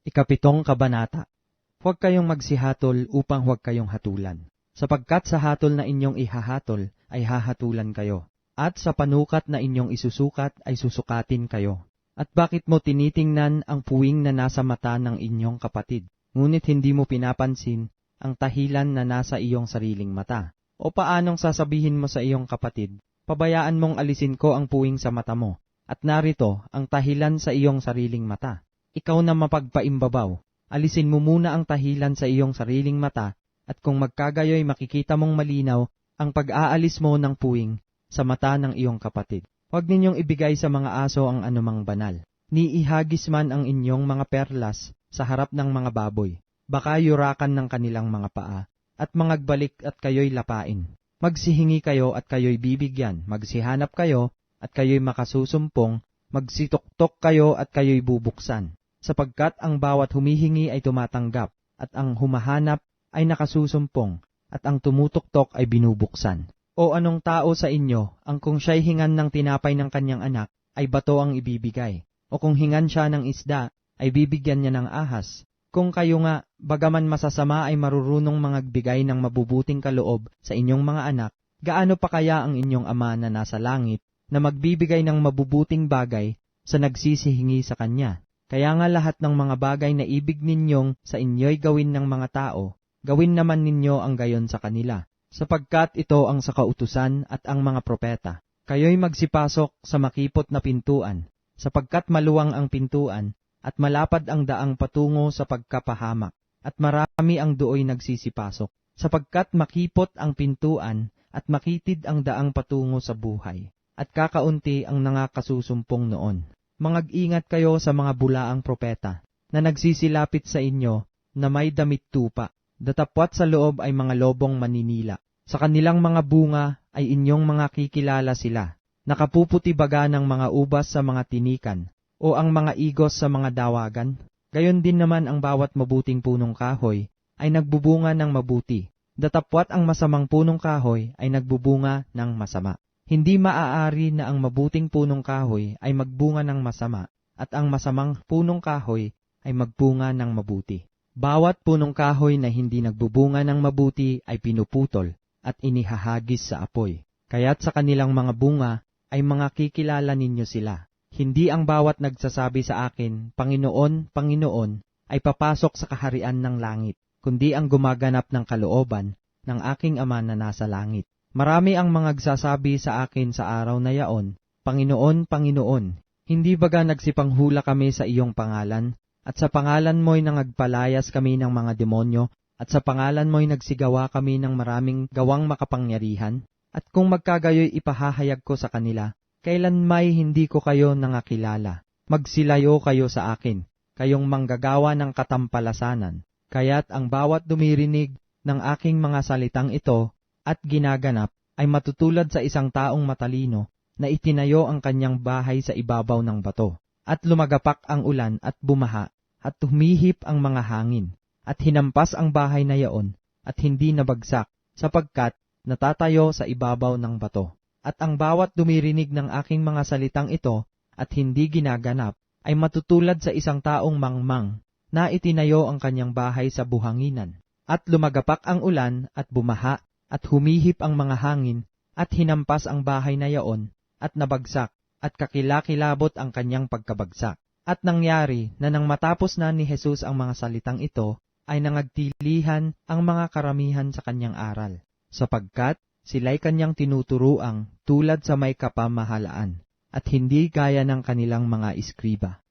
Ikapitong Kabanata Huwag kayong magsihatol upang huwag kayong hatulan, sapagkat sa hatol na inyong ihahatol ay hahatulan kayo, at sa panukat na inyong isusukat ay susukatin kayo. At bakit mo tinitingnan ang puwing na nasa mata ng inyong kapatid, ngunit hindi mo pinapansin ang tahilan na nasa iyong sariling mata? O paanong sasabihin mo sa iyong kapatid, pabayaan mong alisin ko ang puwing sa mata mo, at narito ang tahilan sa iyong sariling mata. Ikaw na mapagpaimbabaw, alisin mo muna ang tahilan sa iyong sariling mata, at kung magkagayoy makikita mong malinaw ang pag-aalis mo ng puwing sa mata ng iyong kapatid. Huwag ninyong ibigay sa mga aso ang anumang banal. Ni ihagis man ang inyong mga perlas sa harap ng mga baboy. Baka yurakan ng kanilang mga paa, at mangagbalik at kayo'y lapain. Magsihingi kayo at kayo'y bibigyan, magsihanap kayo at kayo'y makasusumpong, magsituktok kayo at kayo'y bubuksan. Sapagkat ang bawat humihingi ay tumatanggap, at ang humahanap ay nakasusumpong, at ang tumutuktok ay binubuksan. O anong tao sa inyo, ang kung siya'y hingan ng tinapay ng kanyang anak, ay bato ang ibibigay. O kung hingan siya ng isda, ay bibigyan niya ng ahas. Kung kayo nga, bagaman masasama ay marurunong mangagbigay ng mabubuting kaloob sa inyong mga anak, gaano pa kaya ang inyong ama na nasa langit, na magbibigay ng mabubuting bagay sa nagsisihingi sa kanya? Kaya nga lahat ng mga bagay na ibig ninyong sa inyo'y gawin ng mga tao, gawin naman ninyo ang gayon sa kanila sapagkat ito ang sa kautusan at ang mga propeta. Kayo'y magsipasok sa makipot na pintuan, sapagkat maluwang ang pintuan, at malapad ang daang patungo sa pagkapahamak, at marami ang dooy nagsisipasok, sapagkat makipot ang pintuan, at makitid ang daang patungo sa buhay, at kakaunti ang nangakasusumpong noon. Mangag-ingat kayo sa mga bulaang propeta, na nagsisilapit sa inyo, na may damit tupa, datapwat sa loob ay mga lobong maninila. Sa kanilang mga bunga ay inyong mga kikilala sila. Nakapuputi baga ng mga ubas sa mga tinikan, o ang mga igos sa mga dawagan. Gayon din naman ang bawat mabuting punong kahoy ay nagbubunga ng mabuti. Datapwat ang masamang punong kahoy ay nagbubunga ng masama. Hindi maaari na ang mabuting punong kahoy ay magbunga ng masama, at ang masamang punong kahoy ay magbunga ng mabuti. Bawat punong kahoy na hindi nagbubunga ng mabuti ay pinuputol at inihahagis sa apoy. Kaya't sa kanilang mga bunga ay mga kikilala ninyo sila. Hindi ang bawat nagsasabi sa akin, Panginoon, Panginoon, ay papasok sa kaharian ng langit, kundi ang gumaganap ng kalooban ng aking Ama na nasa langit. Marami ang mga nagsasabi sa akin sa araw na yaon, Panginoon, Panginoon, hindi baga nagsipanghula kami sa iyong pangalan, at sa pangalan mo'y nangagpalayas kami ng mga demonyo, at sa pangalan mo'y nagsigawa kami ng maraming gawang makapangyarihan, at kung magkagayoy ipahahayag ko sa kanila, kailan may hindi ko kayo nangakilala. Magsilayo kayo sa akin, kayong manggagawa ng katampalasanan, kaya't ang bawat dumirinig ng aking mga salitang ito at ginaganap ay matutulad sa isang taong matalino na itinayo ang kanyang bahay sa ibabaw ng bato at lumagapak ang ulan at bumaha, at humihip ang mga hangin, at hinampas ang bahay na yaon, at hindi nabagsak, sapagkat natatayo sa ibabaw ng bato. At ang bawat dumirinig ng aking mga salitang ito, at hindi ginaganap, ay matutulad sa isang taong mangmang, na itinayo ang kanyang bahay sa buhanginan. At lumagapak ang ulan, at bumaha, at humihip ang mga hangin, at hinampas ang bahay na yaon, at nabagsak, at kakilakilabot ang kanyang pagkabagsak. At nangyari na nang matapos na ni Jesus ang mga salitang ito, ay nangagtilihan ang mga karamihan sa kanyang aral, sapagkat sila'y kanyang tinuturuang tulad sa may kapamahalaan, at hindi gaya ng kanilang mga iskriba.